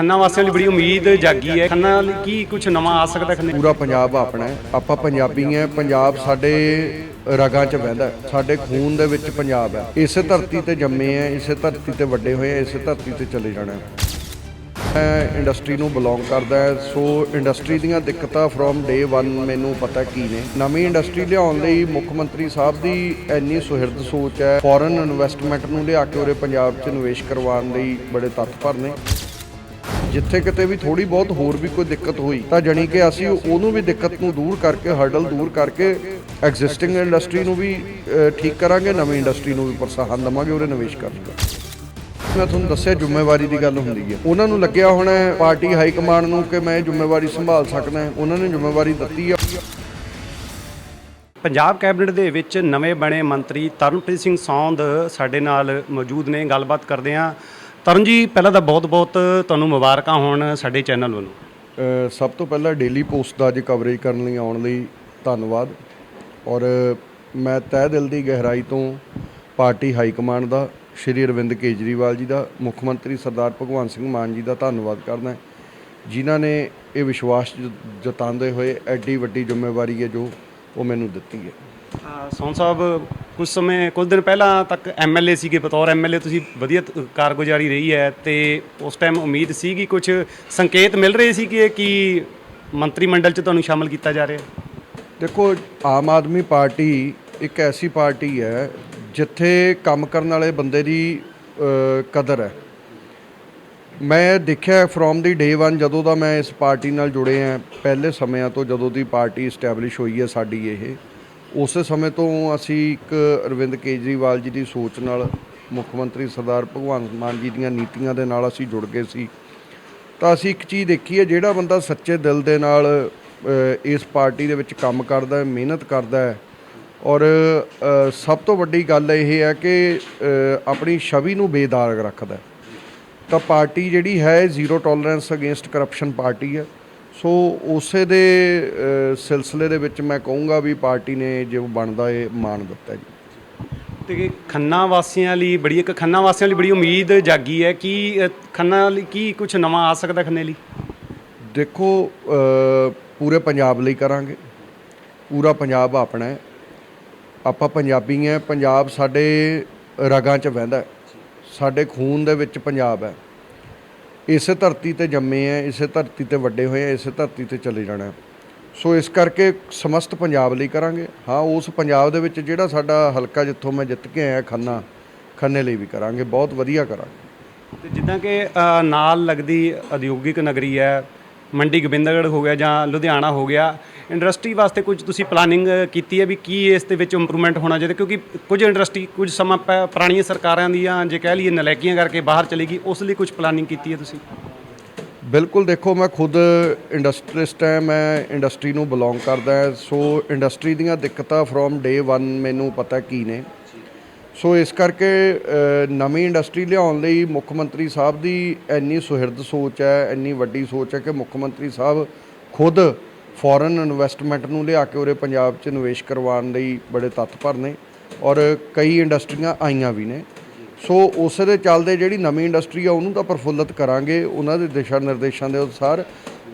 ਖੰਨਾ ਵਾਸੀਆਂ ਲਈ ਬੜੀ ਉਮੀਦ ਜਾਗੀ ਹੈ। ਖੰਨਾ ਲਈ ਕੀ ਕੁਝ ਨਵਾਂ ਆ ਸਕਦਾ ਖੰਨੇ? ਪੂਰਾ ਪੰਜਾਬ ਆਪਣਾ ਹੈ। ਆਪਾਂ ਪੰਜਾਬੀ ਹੈ। ਪੰਜਾਬ ਸਾਡੇ ਰਗਾਂ 'ਚ ਵਹਿੰਦਾ ਸਾਡੇ ਖੂਨ ਦੇ ਵਿੱਚ ਪੰਜਾਬ ਹੈ। ਇਸੇ ਧਰਤੀ ਤੇ ਜੰਮੇ ਆ ਇਸੇ ਧਰਤੀ ਤੇ ਵੱਡੇ ਹੋਏ ਆ ਇਸੇ ਧਰਤੀ ਤੇ ਚਲੇ ਜਾਣਾ ਮੈਂ ਇੰਡਸਟਰੀ ਨੂੰ ਬਿਲੋਂਗ ਕਰਦਾ ਸੋ ਇੰਡਸਟਰੀ ਦੀਆਂ ਦਿੱਕਤਾਂ ਫਰੋਮ ਡੇ 1 ਮੈਨੂੰ ਪਤਾ ਕੀ ਨੇ। ਨਵੀਂ ਇੰਡਸਟਰੀ ਲਿਆਉਣ ਲਈ ਮੁੱਖ ਮੰਤਰੀ ਸਾਹਿਬ ਦੀ ਇੰਨੀ ਸੁਹਿਰਦ ਸੋਚ ਹੈ। ਫੋਰਨ ਇਨਵੈਸਟਮੈਂਟ ਨੂੰ ਲਿਆ ਕੇ ਉਰੇ ਪੰਜਾਬ 'ਚ ਨਿਵੇਸ਼ ਕਰਵਾਉਣ ਲਈ ਬੜੇ ਤਤਪਰ ਨੇ। ਜਿੱਥੇ ਕਿਤੇ ਵੀ ਥੋੜੀ ਬਹੁਤ ਹੋਰ ਵੀ ਕੋਈ ਦਿੱਕਤ ਹੋਈ, ਤਾਂ ਜਣੀ ਕਿ ਅਸੀਂ ਉਹਨੂੰ ਵੀ ਦਿੱਕਤ ਨੂੰ ਦੂਰ ਕਰਕੇ ਹਰਡਲ ਦੂਰ ਕਰਕੇ ਐਗਜ਼ਿਸਟਿੰਗ ਇੰਡਸਟਰੀ ਨੂੰ ਵੀ ਠੀਕ ਕਰਾਂਗੇ, ਨਵੀਂ ਇੰਡਸਟਰੀ ਨੂੰ ਵੀ ਪ੍ਰੋਤਸਾਹਨ ਦੇਵਾਂਗੇ ਉਹਦੇ ਨਿਵੇਸ਼ ਕਰਕੇ ਮੈਂ ਤੁਹਾਨੂੰ ਦੱਸਿਆ ਜ਼ਿੰਮੇਵਾਰੀ ਦੀ ਗੱਲ ਹੁੰਦੀ ਹੈ। ਉਹਨਾਂ ਨੂੰ ਲੱਗਿਆ ਹੋਣਾ ਪਾਰਟੀ ਹਾਈ ਕਮਾਂਡ ਨੂੰ ਕਿ ਮੈਂ ਜ਼ਿੰਮੇਵਾਰੀ ਸੰਭਾਲ ਸਕਦਾ ਉਹਨਾਂ ਨੇ ਜ਼ਿੰਮੇਵਾਰੀ ਦਿੱਤੀ ਆ। ਪੰਜਾਬ ਕੈਬਨਿਟ ਦੇ ਵਿੱਚ ਨਵੇਂ ਬਣੇ ਮੰਤਰੀ ਤਰਨਪ੍ਰੀਤ ਸਿੰਘ ਸੌਂਦ ਸਾਡੇ ਨਾਲ ਮੌਜੂਦ ਨੇ। ਗੱਲਬਾਤ ਕਰਦੇ ਹਾਂ। ਤਰਨ ਜੀ ਪਹਿਲਾਂ ਤਾਂ ਬਹੁਤ-ਬਹੁਤ ਤੁਹਾਨੂੰ ਮੁਬਾਰਕਾਂ ਹੋਣ ਸਾਡੇ ਚੈਨਲ ਵੱਲੋਂ। ਸਭ ਤੋਂ ਪਹਿਲਾਂ ਡੇਲੀ ਪੋਸਟ ਦਾ ਅੱਜ ਕਵਰੇਜ ਕਰਨ ਲਈ ਆਉਣ ਲਈ ਧੰਨਵਾਦ। ਔਰ ਮੈਂ ਤਹਿ ਦਿਲ ਦੀ ਗਹਿਰਾਈ ਤੋਂ ਪਾਰਟੀ ਹਾਈ ਕਮਾਂਡ ਦਾ ਸ਼੍ਰੀ ਅਰਵਿੰਦ ਕੇਜਰੀਵਾਲ ਜੀ ਦਾ ਮੁੱਖ ਮੰਤਰੀ ਸਰਦਾਰ ਭਗਵੰਤ ਸਿੰਘ ਮਾਨ ਜੀ ਦਾ ਧੰਨਵਾਦ ਕਰਦਾ ਜਿਨ੍ਹਾਂ ਨੇ ਇਹ ਵਿਸ਼ਵਾਸ ਜਤਾਉਂਦੇ ਹੋਏ ਐਡੀ ਵੱਡੀ ਜ਼ਿੰਮੇਵਾਰੀ ਹੈ ਜੋ ਉਹ ਮੈਨੂੰ ਦਿੱਤੀ ਹੈ। ਸੌਂਦ ਸਾਹਿਬ ਕੁਝ ਸਮੇਂ ਕੁਝ ਦਿਨ ਪਹਿਲਾਂ ਤੱਕ ਐਮਐਲਏ ਸੀਗੇ ਬਤੌਰ ਐਮਐਲਏ ਤੁਸੀਂ ਵਧੀਆ ਤ- ਕਾਰਗੁਜ਼ਾਰੀ ਰਹੀ ਹੈ ਤੇ ਉਸ ਟਾਈਮ ਉਮੀਦ ਸੀਗੀ ਕੁਝ ਸੰਕੇਤ ਮਿਲ ਰਹੇ ਸੀ ਕਿ ਕੀ ਮੰਤਰੀ ਮੰਡਲ 'ਚ ਤੁਹਾਨੂੰ ਸ਼ਾਮਲ ਕੀਤਾ ਜਾ ਰਿਹਾ? ਹੈ ਦੇਖੋ ਆਮ ਆਦਮੀ ਪਾਰਟੀ ਇੱਕ ਐਸੀ ਪਾਰਟੀ ਹੈ ਜਿੱਥੇ ਕੰਮ ਕਰਨ ਵਾਲੇ ਬੰਦੇ ਦੀ ਅ, ਕਦਰ ਹੈ। ਮੈਂ ਦੇਖਿਆ ਫਰੋਮ ਦੀ ਡੇ 1 ਜਦੋਂ ਦਾ ਮੈਂ ਇਸ ਪਾਰਟੀ ਨਾਲ ਜੁੜੇ ਆ ਪਹਿਲੇ ਸਮਿਆਂ ਤੋਂ ਜਦੋਂ ਦੀ ਪਾਰਟੀ ਸਟੈਬਲਿਸ਼ ਹੋਈ ਹੈ ਸਾਡੀ ਇਹ। ਉਸੇ ਸਮੇਂ ਤੋਂ ਅਸੀਂ ਇੱਕ ਅਰਵਿੰਦ ਕੇਜਰੀਵਾਲ ਜੀ ਦੀ ਸੋਚ ਨਾਲ ਮੁੱਖ ਮੰਤਰੀ ਸਰਦਾਰ ਭਗਵੰਤ ਮਾਨ ਜੀ ਦੀਆਂ ਨੀਤੀਆਂ ਦੇ ਨਾਲ ਅਸੀਂ ਜੁੜ ਗਏ ਸੀ। ਤਾਂ ਅਸੀਂ ਇੱਕ ਚੀਜ਼ ਦੇਖੀ ਹੈ, ਜਿਹੜਾ ਬੰਦਾ ਸੱਚੇ ਦਿਲ ਦੇ ਨਾਲ ਇਸ ਪਾਰਟੀ ਦੇ ਵਿੱਚ ਕੰਮ ਕਰਦਾ ਹੈ, ਮਿਹਨਤ ਕਰਦਾ ਹੈ। ਔਰ ਸਭ ਤੋਂ ਵੱਡੀ ਗੱਲ ਇਹ ਹੈ ਕਿ ਆਪਣੀ ਛਵੀ ਨੂੰ ਬੇਦਾਗ ਰੱਖਦਾ ਤਾਂ ਪਾਰਟੀ ਜਿਹੜੀ ਹੈ, zero tolerance against corruption party ਹੈ। ਸੋ ਉਸੇ ਦੇ ਸਿਲਸਿਲੇ ਦੇ ਵਿੱਚ ਮੈਂ ਕਹੂੰਗਾ ਵੀ ਪਾਰਟੀ ਨੇ ਜੋ ਬਣਦਾ ਇਹ ਮਾਣ ਦਿੱਤਾ ਜੀ। ਤੇ ਖੰਨਾ ਵਾਸੀਆਂ ਲਈ ਬੜੀ ਇੱਕ ਖੰਨਾ ਵਾਸੀਆਂ ਲਈ ਬੜੀ ਉਮੀਦ ਜਾਗੀ ਹੈ ਕਿ ਖੰਨਾ ਲਈ ਕੀ ਕੁਝ ਨਵਾਂ ਆ ਸਕਦਾ ਖੰਨੇ ਲਈ? ਦੇਖੋ ਪੂਰੇ ਪੰਜਾਬ ਲਈ ਕਰਾਂਗੇ। ਪੂਰਾ ਪੰਜਾਬ ਆਪਣਾ ਹੈ। ਆਪਾਂ ਪੰਜਾਬੀ ਹੈ ਪੰਜਾਬ ਸਾਡੇ ਰਗਾਂ 'ਚ ਵਹਿੰਦਾ ਸਾਡੇ ਖੂਨ ਦੇ ਵਿੱਚ ਪੰਜਾਬ ਹੈ। ਇਸੇ ਧਰਤੀ ਤੇ ਜੰਮੇ ਆ, ਇਸੇ ਧਰਤੀ ਤੇ ਵੱਡੇ ਹੋਏ ਆ, ਇਸੇ ਧਰਤੀ ਤੇ ਚਲੇ ਜਾਣਾ। ਸੋ ਇਸ ਕਰਕੇ ਸਮਸਤ ਪੰਜਾਬ ਲਈ ਕਰਾਂਗੇ। ਹਾਂ, ਉਸ ਪੰਜਾਬ ਦੇ ਵਿੱਚ ਜਿਹੜਾ ਸਾਡਾ ਹਲਕਾ ਜਿੱਥੋਂ ਮੈਂ ਜਿੱਤ ਕੇ ਆਇਆ ਖੰਨਾ, ਖੰਨੇ ਲਈ ਵੀ ਕਰਾਂਗੇ, ਬਹੁਤ ਵਧੀਆ ਕਰਾਂਗੇ। ਤੇ ਜਿੱਦਾਂ ਕਿ ਨਾਲ ਲੱਗਦੀ ਉਦਯੋਗਿਕ ਨਗਰੀ ਹੈ ਮੰਡੀ ਗੋਬਿੰਦਗੜ੍ਹ ਹੋ ਗਿਆ ਜਾਂ ਲੁਧਿਆਣਾ ਹੋ ਗਿਆ ਇੰਡਸਟਰੀ ਵਾਸਤੇ ਕੁਝ ਤੁਸੀਂ ਪਲਾਨਿੰਗ ਕੀਤੀ ਹੈ ਵੀ ਕੀ ਇਸ ਦੇ ਵਿੱਚ ਇੰਪਰੂਵਮੈਂਟ ਹੋਣਾ ਚਾਹੀਦਾ? ਕਿਉਂਕਿ ਕੁਝ ਇੰਡਸਟਰੀ ਕੁਝ ਸਮਾਂ ਪਹਿ- ਪੁਰਾਣੀਆਂ ਸਰਕਾਰਾਂ ਦੀਆਂ ਜੇ ਕਹਿ ਲਈਏ ਨਲਾਇਕੀਆਂ ਕਰਕੇ ਬਾਹਰ ਚਲੀ ਗਈ ਉਸ ਲਈ ਕੁਝ ਪਲਾਨਿੰਗ ਕੀਤੀ ਹੈ ਤੁਸੀਂ? ਬਿਲਕੁਲ ਦੇਖੋ ਮੈਂ ਖੁਦ ਇੰਡਸਟਰੀਸਟ ਹਾਂ ਮੈਂ ਇੰਡਸਟਰੀ ਨੂੰ ਬਿਲੋਂਗ ਕਰਦਾ ਹਾਂ, ਸੋ ਇੰਡਸਟਰੀ ਦੀਆਂ ਦਿੱਕਤਾਂ ਫਰੋਮ ਡੇ 1 ਮੈਨੂੰ ਪਤਾ ਕੀ ਨੇ। ਸੋ ਇਸ ਕਰਕੇ ਨਵੀਂ ਇੰਡਸਟਰੀ ਲਿਆਉਣ ਲਈ ਮੁੱਖ ਮੰਤਰੀ ਸਾਹਿਬ ਦੀ ਇੰਨੀ ਸੁਹਿਰਦ ਸੋਚ ਹੈ, ਇੰਨੀ ਵੱਡੀ ਸੋਚ ਹੈ ਕਿ ਮੁੱਖ ਮੰਤਰੀ ਸਾਹਿਬ ਖੁਦ ਫੋਰਨ ਇਨਵੈਸਟਮੈਂਟ ਨੂੰ ਲਿਆ ਕੇ ਉਰੇ ਪੰਜਾਬ 'ਚ ਨਿਵੇਸ਼ ਕਰਵਾਉਣ ਲਈ ਬੜੇ ਤਤਪਰ ਨੇ ਔਰ ਕਈ ਇੰਡਸਟਰੀਆਂ ਆਈਆਂ ਵੀ ਨੇ। ਸੋ ਉਸ ਦੇ ਚੱਲਦੇ ਜਿਹੜੀ ਨਵੀਂ ਇੰਡਸਟਰੀ ਆ, ਉਹਨੂੰ ਤਾਂ ਪ੍ਰਫੁੱਲਤ ਕਰਾਂਗੇ, ਉਹਨਾਂ ਦੇ ਦਿਸ਼ਾ ਨਿਰਦੇਸ਼ਾਂ ਦੇ ਅਨੁਸਾਰ।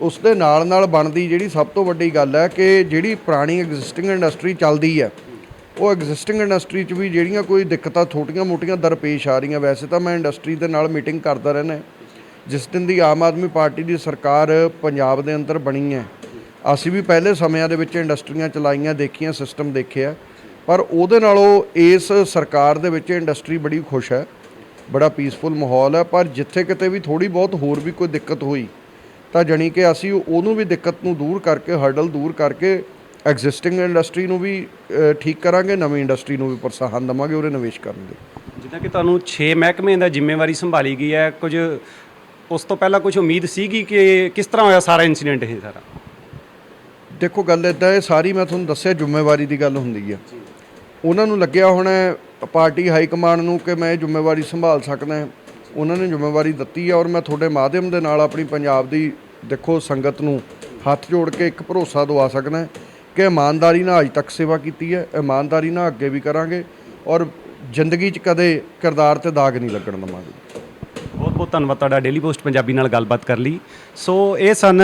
ਉਸ ਦੇ ਨਾਲ ਨਾਲ ਬਣਦੀ ਜਿਹੜੀ ਸਭ ਤੋਂ ਵੱਡੀ ਗੱਲ ਹੈ ਕਿ ਜਿਹੜੀ ਪੁਰਾਣੀ ਐਗਜ਼ਿਸਟਿੰਗ ਇੰਡਸਟਰੀ ਚੱਲਦੀ ਹੈ ਉਹ ਐਗਜ਼ਿਸਟਿੰਗ ਇੰਡਸਟਰੀ 'ਚ ਵੀ ਜਿਹੜੀਆਂ ਕੋਈ ਦਿੱਕਤਾਂ ਛੋਟੀਆਂ-ਮੋਟੀਆਂ ਦਰਪੇਸ਼ ਆ ਰਹੀਆਂ, ਵੈਸੇ ਤਾਂ ਮੈਂ ਇੰਡਸਟਰੀ ਦੇ ਨਾਲ ਮੀਟਿੰਗ ਕਰਦਾ ਰਹਿੰਦਾ ਜਿਸ ਦਿਨ ਦੀ ਆਮ ਆਦਮੀ ਪਾਰਟੀ ਦੀ ਸਰਕਾਰ ਪੰਜਾਬ ਦੇ ਅੰਦਰ ਬਣੀ ਹੈ, ਅਸੀਂ ਵੀ ਪਹਿਲੇ ਸਮਿਆਂ ਦੇ ਵਿੱਚ ਇੰਡਸਟਰੀਆਂ ਚਲਾਈਆਂ, ਦੇਖੀਆਂ ਸਿਸਟਮ ਦੇਖਿਆ। ਪਰ ਉਹਦੇ ਨਾਲੋਂ ਇਸ ਸਰਕਾਰ ਦੇ ਵਿੱਚ ਇੰਡਸਟਰੀ ਬੜੀ ਖੁਸ਼ ਹੈ, ਬੜਾ ਪੀਸਫੁਲ ਮਾਹੌਲ ਹੈ। ਪਰ ਜਿੱਥੇ ਕਿਤੇ ਵੀ ਥੋੜੀ ਬਹੁਤ ਹੋਰ ਵੀ ਕੋਈ ਦਿੱਕਤ ਹੋਈ, ਤਾਂ ਜਣੀ ਕਿ ਅਸੀਂ ਉਹਨੂੰ ਵੀ ਦਿੱਕਤ ਨੂੰ ਦੂਰ ਕਰਕੇ ਹਰਡਲ ਦੂਰ ਕਰਕੇ ਐਗਜ਼ਿਸਟਿੰਗ ਇੰਡਸਟਰੀ ਨੂੰ ਵੀ ਠੀਕ ਕਰਾਂਗੇ ਨਵੀਂ ਇੰਡਸਟਰੀ ਨੂੰ ਵੀ ਪ੍ਰੋਤਸਾਹਨ ਦੇਵਾਂਗੇ ਉਹਦੇ ਨਿਵੇਸ਼ ਕਰਨ ਦੇ ਜਿੱਦਾਂ ਕਿ ਤੁਹਾਨੂੰ 6 ਮਹਿਕਮੇ ਦਾ ਜ਼ਿੰਮੇਵਾਰੀ ਸੰਭਾਲੀ ਗਈ ਹੈ ਕੁਝ ਉਸ ਤੋਂ ਪਹਿਲਾਂ ਕੁਝ ਉਮੀਦ ਸੀਗੀ ਕਿ ਕਿਸ ਤਰ੍ਹਾਂ ਹੋਇਆ ਸਾਰਾ ਇਨਸੀਡੈਂਟ ਇਹ ਸਾਰਾ? ਦੇਖੋ ਗੱਲ ਇਦਾਂ ਹੈ ਸਾਰੀ ਮੈਂ ਤੁਹਾਨੂੰ ਦੱਸਿਆ ਜ਼ਿੰਮੇਵਾਰੀ ਦੀ ਗੱਲ ਹੁੰਦੀ ਹੈ। ਉਹਨਾਂ ਨੂੰ ਲੱਗਿਆ ਹੋਣਾ ਪਾਰਟੀ ਹਾਈ ਕਮਾਂਡ ਨੂੰ ਕਿ ਮੈਂ ਇਹ ਜ਼ਿੰਮੇਵਾਰੀ ਸੰਭਾਲ ਸਕਦਾ ਹਾਂ। ਉਹਨਾਂ ਨੇ ਜ਼ਿੰਮੇਵਾਰੀ ਦਿੱਤੀ ਹੈ ਔਰ ਮੈਂ ਤੁਹਾਡੇ ਮਾਧਿਅਮ ਦੇ ਨਾਲ ਆਪਣੀ ਪੰਜਾਬ ਦੀ ਦੇਖੋ ਸੰਗਤ ਨੂੰ ਹੱਥ ਜੋੜ ਕੇ ਇੱਕ ਭਰੋਸਾ ਦਵਾ ਸਕਦਾ ਕਿ ਇਮਾਨਦਾਰੀ ਨਾਲ ਅੱਜ ਤੱਕ ਸੇਵਾ ਕੀਤੀ ਹੈ, ਇਮਾਨਦਾਰੀ ਨਾਲ ਅੱਗੇ ਵੀ ਕਰਾਂਗੇ ਔਰ ਜ਼ਿੰਦਗੀ 'ਚ ਕਦੇ ਕਿਰਦਾਰ ਤੇ ਦਾਗ ਨਹੀਂ ਲੱਗਣ ਦੇਵਾਂਗੇ। ਬਹੁਤ ਬਹੁਤ ਧੰਨਵਾਦ ਤੁਹਾਡਾ ਡੇਲੀ ਪੋਸਟ ਪੰਜਾਬੀ ਨਾਲ ਗੱਲਬਾਤ ਕਰ ਲਈ। ਸੋ ਇਹ ਸਨ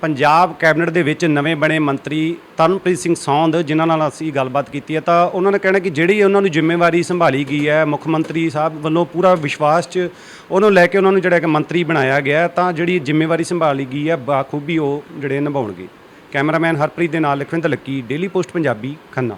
ਪੰਜਾਬ ਕੈਬਨਿਟ ਦੇ ਵਿੱਚ ਨਵੇਂ ਬਣੇ ਮੰਤਰੀ ਤਰਨਪ੍ਰੀਤ ਸਿੰਘ ਸੌਂਦ, ਜਿਨ੍ਹਾਂ ਨਾਲ ਅਸੀਂ ਗੱਲਬਾਤ ਕੀਤੀ ਹੈ। ਤਾਂ ਉਹਨਾਂ ਨੇ ਕਹਿਣਾ ਕਿ ਜਿਹੜੀ ਉਹਨਾਂ ਨੂੰ ਜ਼ਿੰਮੇਵਾਰੀ ਸੰਭਾਲੀ ਗਈ ਹੈ, ਮੁੱਖ ਮੰਤਰੀ ਸਾਹਿਬ ਵੱਲੋਂ ਪੂਰਾ ਵਿਸ਼ਵਾਸ 'ਚ ਉਹਨੂੰ ਲੈ ਕੇ ਉਹਨਾਂ ਨੂੰ ਜਿਹੜਾ ਕਿ ਮੰਤਰੀ ਬਣਾਇਆ ਗਿਆ ਤਾਂ ਜਿਹੜੀ ਜ਼ਿੰਮੇਵਾਰੀ ਸੰਭਾਲੀ ਗਈ ਹੈ, ਬਾਖੂਬੀ ਉਹ ਜਿਹੜੇ ਨਿਭਾਉਣਗੇ। ਕੈਮਰਾਮੈਨ ਹਰਪ੍ਰੀਤ ਦੇ ਨਾਲ Lakhwinder Lucky Daily Post Punjabi Khanna.